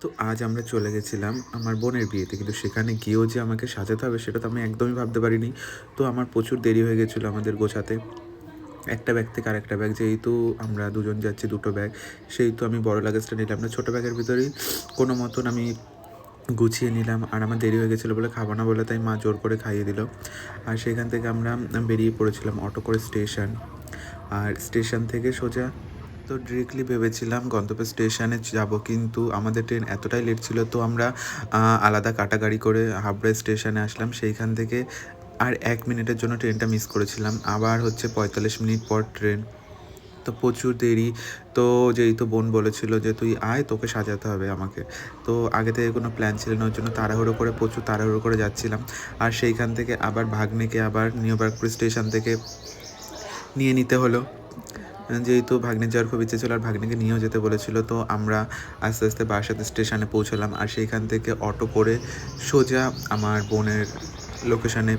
তো আজ আমরা চলে গেছিলাম আমার বোনের বিয়েতে, কিন্তু সেখানে গিয়েও যে আমাকে সাজাতে হবে সেটা তো আমি একদমই ভাবতে পারিনি। তো আমার প্রচুর দেরি হয়ে গেছিল আমাদের গোছাতে। একটা ব্যাগ থেকে আরেকটা ব্যাগ যেহেতু আমরা দুজন যাচ্ছি দুটো ব্যাগ সেহেতু আমি বড় লাগেজটা নিলাম না। ছোটো ব্যাগের ভিতরেই কোনো মতন আমি গুছিয়ে নিলাম। আর আমার দেরি হয়ে গেছিল বলে খাব না বলে তাই মা জোর করে খাইয়ে দিল। আর সেখান থেকে আমরা বেরিয়ে পড়েছিলাম অটো করে স্টেশন। আর স্টেশন থেকে সোজা তো ডিরেক্টলি ভেবেছিলাম গন্তব্য স্টেশনে যাব, কিন্তু আমাদের ট্রেন এতটাই লেট ছিল, তো আমরা আলাদা কাটা গাড়ি করে হাবড়া স্টেশনে আসলাম। সেইখান থেকে আর এক মিনিটের জন্য ট্রেনটা মিস করেছিলাম। আবার হচ্ছে পঁয়তাল্লিশ মিনিট পর ট্রেন তো প্রচুর দেরি। তো যেহেতু বোন বলেছিল যে, তুই আয়, তোকে সাজাতে হবে আমাকে। তো আগে থেকে কোনো প্ল্যান ছিল না ওর জন্য তাড়াহুড়ো করে, প্রচুর তাড়াহুড়ো করে যাচ্ছিলাম। আর সেইখান থেকে আবার ভাগ্নেকে, আবার নিউ বার্কপুর স্টেশন থেকে নিয়ে নিতে হলো। যেহেতু ভাগ্নে যাওয়ার খুব ইচ্ছে ছিল আর ভাগ্নেকে নিয়েও যেতে বলেছিল, তো আমরা আস্তে আস্তে বাসাতে স্টেশনে পৌঁছলাম আর সেইখান থেকে অটো করে সোজা আমার বোনের লোকেশানে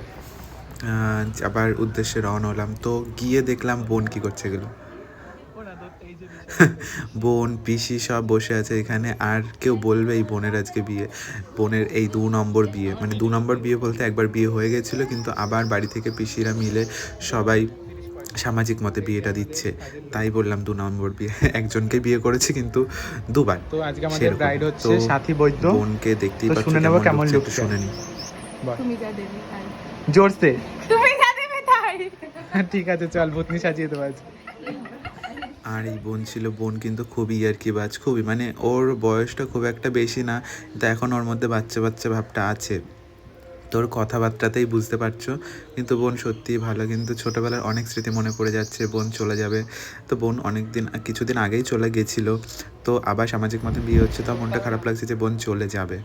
যাবার উদ্দেশ্যে রওনা হলাম। তো গিয়ে দেখলাম বোন কী করছে এগুলো। বোন, পিসি সব বসে আছে এখানে আর কেউ বলবে এই বোনের আজকে বিয়ে। বোনের এই দু নম্বর বিয়ে। মানে দু নম্বর বিয়ে বলতে একবার বিয়ে হয়ে গেছিল, কিন্তু আবার বাড়ি থেকে পিসিরা মিলে সবাই সামাজিক মতে বিয়েটা দিচ্ছে। তাই বললাম দু নম্বর বিয়ে। একজনকে বিয়ে করেছে কিন্তু দুবার। তো আজকে আমাদের ব্রাইড হচ্ছে সাথী বৈদ্য। বোনকে দেখতেই তো পাচ্ছ শুনে নেব কেমন একটু শুনে নি তুমি যা দেবে তাই। জোরসে? তুমি যা দেবে তাই। ঠিক আছে চল ভূতনি সাজিয়ে দেবো আজকে আর এই বোন ছিল বোন কিন্তু খুবই আর কি বাজ খুবই। মানে ওর বয়সটা খুব একটা বেশি না। কিন্তু এখন ওর মধ্যে বাচ্চা বাচ্চা ভাবটা আছে। তোর কথাবার্তাতেই বুঝতে পারছ। কিন্তু বোন সত্যিই ভালো, কিন্তু ছোটোবেলার অনেক স্মৃতি মনে পড়ে যাচ্ছে, বোন চলে যাবে। তো বোন অনেক দিন কিছুদিন আগেই চলে গেছিল। তো আবার সামাজিক মতন বিয়ে হচ্ছে, তো মনটা খারাপ লাগছে যে বোন চলে যাবে।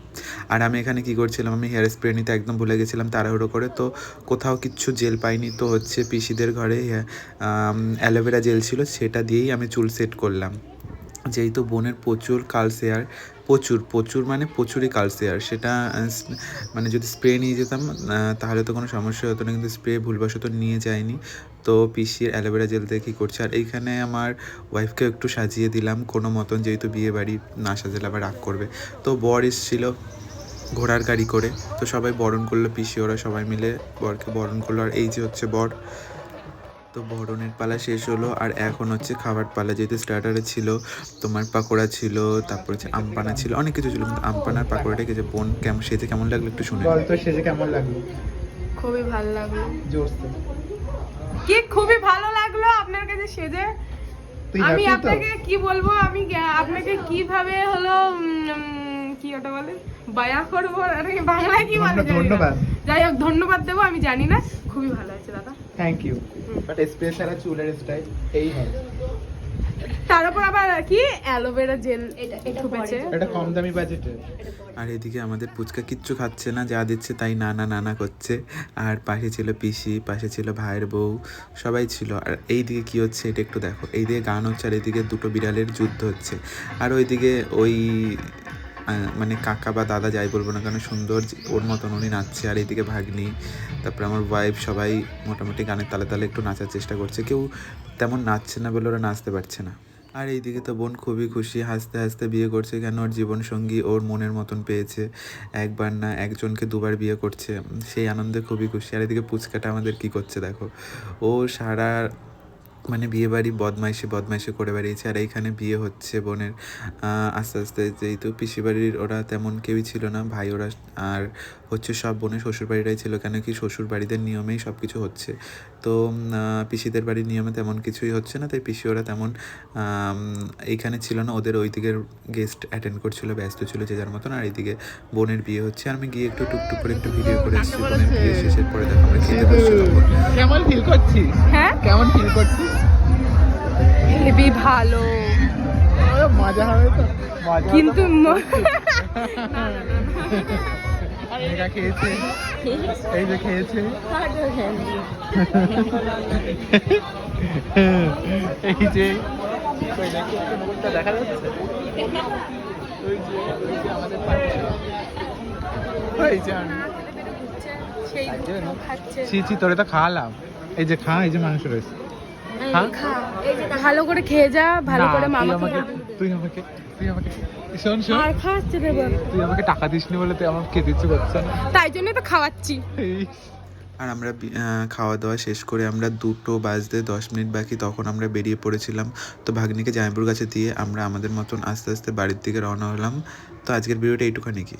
আর আমি এখানে কি করছিলাম, আমি হেয়ার স্প্রে নিতে একদম ভুলে গেছিলাম তাড়াহুড়ো করে। তো কোথাও কিচ্ছু জেল পাইনি, তো হচ্ছে পিসিদের ঘরে অ্যালোভেরা জেল ছিল, সেটা দিয়েই আমি চুল সেট করলাম। যেহেতু বোনের প্রচুর কালসেয়ার, প্রচুর প্রচুর মানে প্রচুরই কালসেয়ার। সেটা মানে যদি স্প্রে নিয়ে যেতাম তাহলে তো কোনো সমস্যা হতো না, কিন্তু স্প্রে ভুলবশত নিয়ে যায়নি। তো পিসির অ্যালোভেরা জেল দিয়ে কী করছে? আর এইখানে আমার ওয়াইফকেও একটু সাজিয়ে দিলাম, কোনো মতন যেহেতু বিয়ে বাড়ি না সাজালে আবার রাগ করবে। তো বর এসেছিল ঘোড়ার গাড়ি করে, তো সবাই বরণ করল, পিসি ওরা সবাই মিলে বরকে বরণ করল। আর এই যে হচ্ছে বর তো বরণের পালা শেষ হলো আর এখন হচ্ছে খাবার পালা যেহেতু স্টার্টারে ছিল তোমার পাকোড়া ছিল তারপর হচ্ছে আমপানা ছিল অনেক কিছু ছিল কিন্তু আমপানার পাকোড়াটাকে যে বোন কেমন সেজে কেমন লাগল একটু শুনে বল তো সেজে কেমন লাগল? খুবই ভালো লাগল। জোরসে। কি খুবই ভালো লাগল আপনার কাছে সেজে? আমি? আপনাকে কি বলব আমি আপনাকে কীভাবে হলো কি ওটা বলে? বায়া করব? আরে বাংলায় কি বলে। ধন্যবাদ। যাই হোক ধন্যবাদ দেবো আমি জানি না। খুবই ভালো আছে দাদা। থ্যাংক ইউ বাট স্প্রে চুলের স্টাইল এই হয় তার উপর আবার কি? অ্যালোভেরা জেল ঠুকেছে এটা কম দামি বাজেটের আর এদিকে আমাদের পুচকা কিচ্ছু খাচ্ছে না যা দিচ্ছে তাই নানা নানা করছে। আর পাশে ছিল পিসি পাশে ছিল ভাইয়ের বউ সবাই ছিল। আর এইদিকে কি হচ্ছে এটা একটু দেখো। এইদিকে গান হচ্ছে আর এইদিকে দুটো বিড়ালের যুদ্ধ হচ্ছে। আর ওইদিকে ওই মানে কাকা বা দাদা যাই বলব না কেন, সুন্দর ওর মতন উনি নাচছে আর এইদিকে ভাগ্নি, তারপরে আমার ওয়াইফ সবাই মোটামুটি গানের তালে তালে একটু নাচার চেষ্টা করছে। কেউ তেমন নাচছে না বলে ওরা নাচতে পারছে না। আর এইদিকে তো বোন খুবই খুশি, হাসতে হাসতে বিয়ে করছে কেন? ওর জীবনসঙ্গী ওর মনের মতন পেয়েছে। একবার না একজনকে দুবার বিয়ে করছে সেই আনন্দে খুবই খুশি। আর এদিকে পুচকাটা আমাদের কি করছে দেখো? ও সারা মানে বিয়ে বাড়ি বদমাইশি বদমাইশি করে বেরিয়েছে আর এইখানে বিয়ে হচ্ছে বোনের। আস্তে আস্তে যেহেতু পিসি বাড়ির ওরা তেমন কেউই ছিল না ভাই ওরা আর হচ্ছে সব বোনের শ্বশুর বাড়িটাই ছিল। কেন কি শ্বশুর বাড়িদের নিয়মেই সব কিছু হচ্ছে। তো পিসিদের বাড়ির নিয়মে তেমন কিছুই হচ্ছে না। তাই পিসি ওরা তেমন এইখানে ছিল না। ওদের ওই দিকের গেস্ট অ্যাটেন্ড করছিল ব্যস্ত ছিল যে যার মতন। আর এইদিকে বোনের বিয়ে হচ্ছে। আর আমি গিয়ে একটু টুকটুক করে একটু ভিডিও করে এসেছি বোনের বিয়ে শেষের পরে দেখো আমরা খেতে বসছি কেমন ফিল করছিস? হ্যাঁ? কেমন ফিল করছিস? হেবি ভালো। মজা হবে তো? কিন্তু? মেঘা খেয়েছে? এই যে খেয়েছে? এই যে দেখি যাচ্ছে ছি ছি তোরে তো খাওয়ালাম। এই যে খা এই যে মাংস রয়েছে। ভালো করে খেয়ে যা ভালো করে মামাকে আমাকে তুই আমাকে তুই আমাকে শোন শোন। আর খাওয়াচ্ছে দেবো তুই আমাকে টাকা দিসনি বলে তুই আমার খেতে ইচ্ছে করছে না। তাই জন্যই তো খাওয়াচ্ছি। আর আমরা খাওয়া দাওয়া শেষ করে আমরা দুটো বাজতে দশ মিনিট বাকি তখন আমরা বেরিয়ে পড়েছিলাম। তো ভাগ্নিকে জামাইপুর কাছে দিয়ে আমরা আমাদের মতন আস্তে আস্তে বাড়ির দিকে রওনা হলাম। তো আজকের ভিডিওটা এইটুখানি কি?